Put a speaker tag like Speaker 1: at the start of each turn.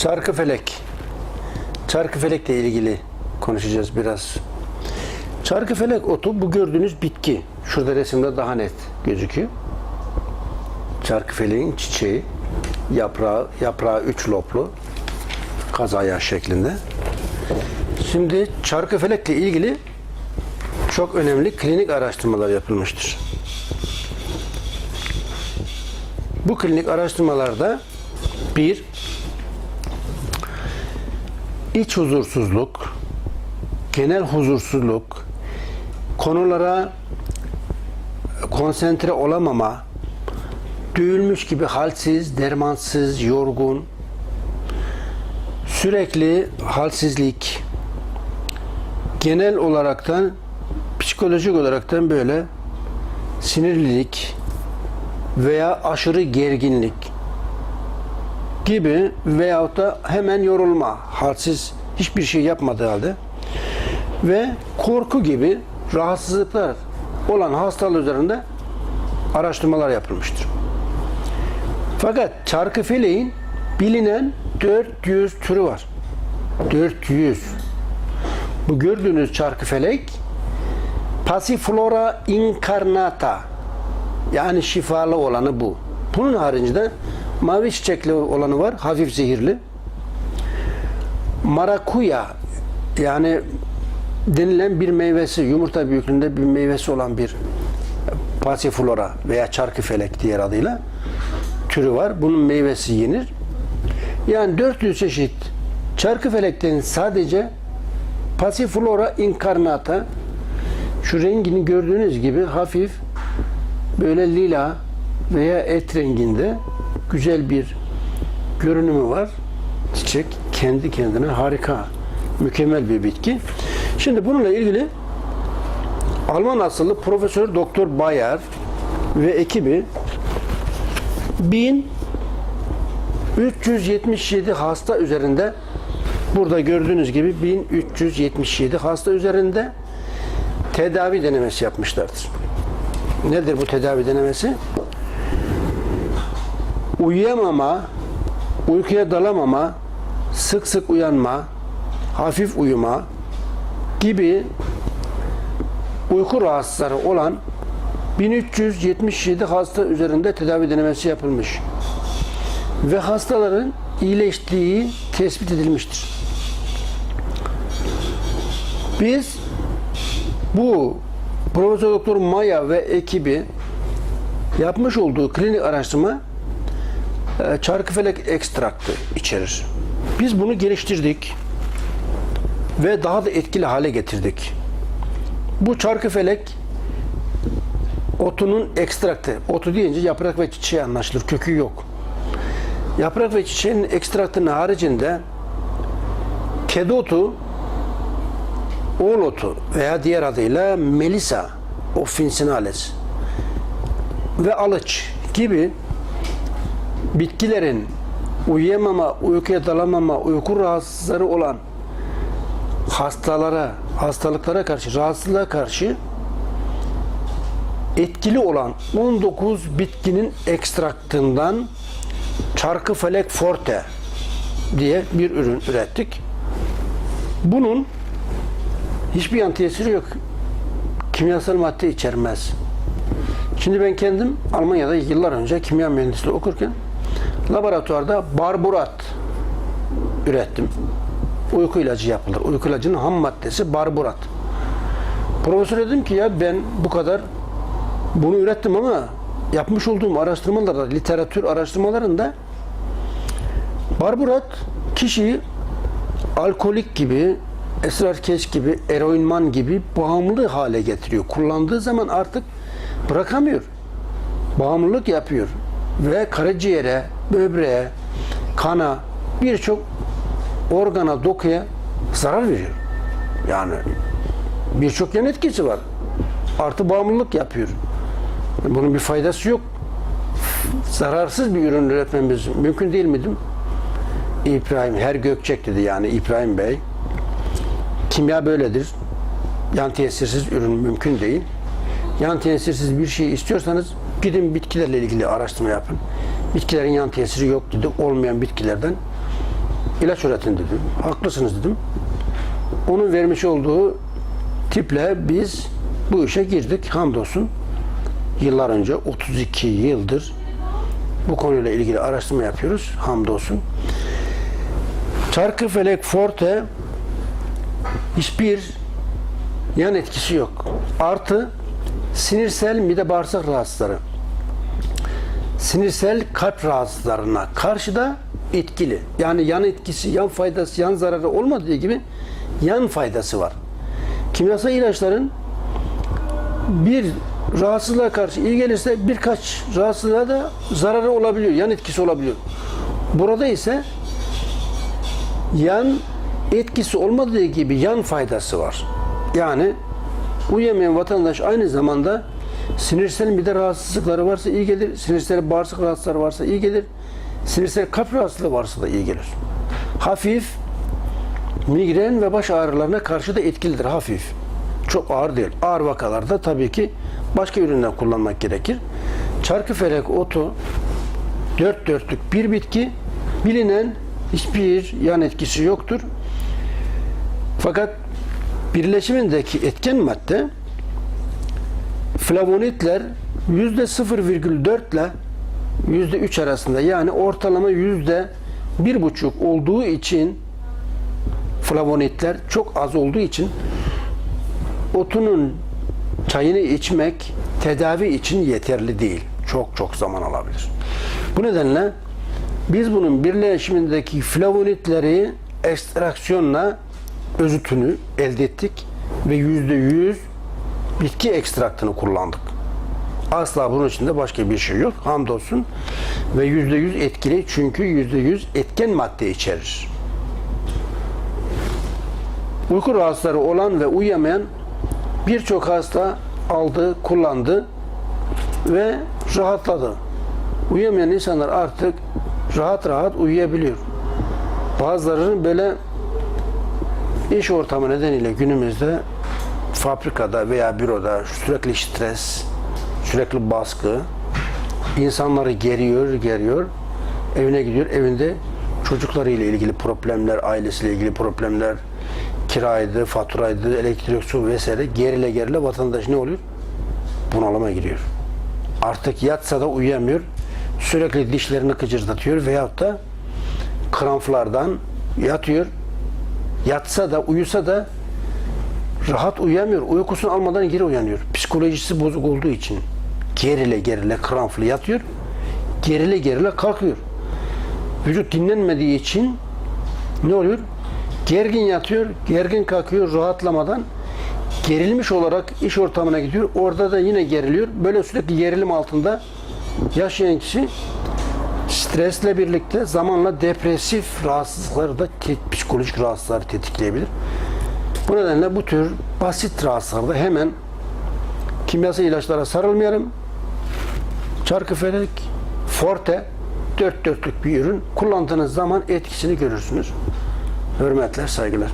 Speaker 1: Çarkıfelek. Çarkıfelekle ilgili konuşacağız biraz. Çarkıfelek otu bu gördüğünüz bitki. Şurada resimde daha net gözüküyor. Çarkıfeleğin çiçeği, yaprağı, yaprağı üç loblu, kazaya şeklinde. Şimdi çarkıfelekle ilgili çok önemli klinik araştırmalar yapılmıştır. Bu klinik araştırmalarda bir, iç huzursuzluk, genel huzursuzluk, konulara konsantre olamama, düğülmüş gibi halsiz, dermansız, yorgun, sürekli halsizlik, genel olaraktan psikolojik olaraktan böyle sinirlilik veya aşırı gerginlik gibi veyahut da hemen yorulma, halsiz hiçbir şey yapmadığı halde ve korku gibi rahatsızlıklar olan hastalar üzerinde araştırmalar yapılmıştır. Fakat çarkı feleğin bilinen 400 türü var. 400. Bu gördüğünüz çarkı felek Passiflora incarnata yani şifalı olanı bu. Bunun haricinde mavi çiçekli olanı var. Hafif zehirli. Marakuya yani denilen bir meyvesi, yumurta büyüklüğünde bir meyvesi olan bir Passiflora veya çarkıfelek diğer adıyla türü var. Bunun meyvesi yenir. Yani 400 çeşit çarkıfelekten sadece Passiflora incarnata şu rengini gördüğünüz gibi hafif böyle lila veya et renginde güzel bir görünümü var. Çiçek kendi kendine harika, mükemmel bir bitki. Şimdi bununla ilgili Alman asıllı Profesör Doktor Bayer ve ekibi 1377 hasta üzerinde burada gördüğünüz gibi 1377 hasta üzerinde tedavi denemesi yapmışlardır. Nedir bu tedavi denemesi? Uyuyamama, uykuya dalamama, sık sık uyanma, hafif uyuma gibi uyku rahatsızları olan 1377 hasta üzerinde tedavi denemesi yapılmış. Ve hastaların iyileştiği tespit edilmiştir. Biz bu Profesör Doktor Maya ve ekibi yapmış olduğu klinik araştırma çarkıfelek ekstraktı içerir. Biz bunu geliştirdik ve daha da etkili hale getirdik. Bu çarkıfelek otunun ekstraktı. Otu deyince yaprak ve çiçeği anlaşılır. Kökü yok. Yaprak ve çiçeğin ekstraktının haricinde kedi otu, oğul otu veya diğer adıyla Melissa officinalis ve alıç gibi bitkilerin uyuyamama, uykuya dalamama, uyku rahatsızları olan hastalara, hastalıklara karşı, rahatsızlığa karşı etkili olan 19 bitkinin ekstraktından Çarkıfelek Forte diye bir ürün ürettik. Bunun hiçbir yan tesiri yok. Kimyasal madde içermez. Şimdi ben kendim Almanya'da yıllar önce kimya mühendisliği okurken laboratuvarda barburat ürettim. Uyku ilacı yapılır. Uyku ilacının ham maddesi barburat. Profesör dedim ki ya ben bu kadar bunu ürettim ama yapmış olduğum araştırmalarda, literatür araştırmalarında barburat kişiyi alkolik gibi, esrarkeş gibi, eroinman gibi bağımlı hale getiriyor. Kullandığı zaman artık bırakamıyor. Bağımlılık yapıyor. Ve karaciğere, böbreğe, kana, birçok organa, dokuya zarar veriyor. Yani birçok yan etkisi var. Artı bağımlılık yapıyor. Bunun bir faydası yok. Zararsız bir ürün üretmemiz mümkün değil miydi? İbrahim Her Gökçek dedi yani İbrahim Bey. Kimya böyledir. Yan tesirsiz ürün mümkün değil. Yan tesirsiz bir şey istiyorsanız gidin bitkilerle ilgili araştırma yapın. Bitkilerin yan tesiri yok dedi. Olmayan bitkilerden ilaç üretin dedim. Haklısınız dedim. Onun vermiş olduğu tiple biz bu işe girdik. Hamdolsun yıllar önce 32 yıldır bu konuyla ilgili araştırma yapıyoruz. Hamdolsun. Çarkıfelek Forte hiçbir yan etkisi yok. Artı sinirsel mide bağırsak rahatsızları. Sinirsel kalp rahatsızlarına karşı da etkili. Yani yan etkisi, yan faydası, yan zararı olmadığı gibi yan faydası var. Kimyasal ilaçların bir rahatsızlığa karşı iyi gelirse birkaç rahatsızlığa da zararı olabiliyor, yan etkisi olabiliyor. Burada ise yan etkisi olmadığı gibi yan faydası var. Yani uyuyamayan vatandaş aynı zamanda sinirsel mide rahatsızlıkları varsa iyi gelir, sinirsel bağırsak rahatsızlıkları varsa iyi gelir, sinirsel kalp rahatsızlığı varsa da iyi gelir. Hafif migren ve baş ağrılarına karşı da etkilidir hafif. Çok ağır değil. Ağır vakalarda tabii ki başka ürünler kullanmak gerekir. Çarkıfelek otu dört dörtlük bir bitki bilinen hiçbir yan etkisi yoktur. Fakat birleşimindeki etken madde flavonitler yüzde 0,4 ile yüzde 3 arasında yani ortalama yüzde bir buçuk olduğu için flavonitler çok az olduğu için otunun çayını içmek tedavi için yeterli değil. Çok çok zaman alabilir. Bu nedenle biz bunun birleşimindeki flavonitleri ekstraksiyonla özütünü elde ettik ve yüzde yüz bitki ekstraktını kullandık. Asla bunun içinde başka bir şey yok. Hamdolsun. Ve yüzde yüz etkili çünkü yüzde yüz etken madde içerir. Uyku rahatsızları olan ve uyuyamayan birçok hasta aldı, kullandı ve rahatladı. Uyuyamayan insanlar artık rahat rahat uyuyabiliyor. Bazılarının böyle iş ortamı nedeniyle günümüzde fabrikada veya büroda sürekli stres, sürekli baskı, insanları geriyor, geriyor. Evine gidiyor, evinde çocuklarıyla ilgili problemler, ailesiyle ilgili problemler, kiraydı, faturaydı, elektrik, su vesaire gerile gerile vatandaş ne oluyor? Bunalıma giriyor. Artık yatsa da uyuyamıyor. Sürekli dişlerini kıcırdatıyor veyahut da kramplardan yatıyor. Yatsa da uyusa da rahat uyuyamıyor. Uykusunu almadan geri uyanıyor. Psikolojisi bozuk olduğu için gerile gerile kramplı yatıyor. Gerile gerile kalkıyor. Vücut dinlenmediği için ne oluyor? Gergin yatıyor, gergin kalkıyor rahatlamadan. Gerilmiş olarak iş ortamına gidiyor. Orada da yine geriliyor. Böyle sürekli gerilim altında yaşayan kişi stresle birlikte zamanla depresif rahatsızlıkları da psikolojik rahatsızlıkları tetikleyebilir. Bu nedenle bu tür basit rahatsızlıklarda hemen kimyasal ilaçlara sarılmayalım. Çarkıfelek, forte, dört dörtlük bir ürün. Kullandığınız zaman etkisini görürsünüz. Hürmetler, saygılar.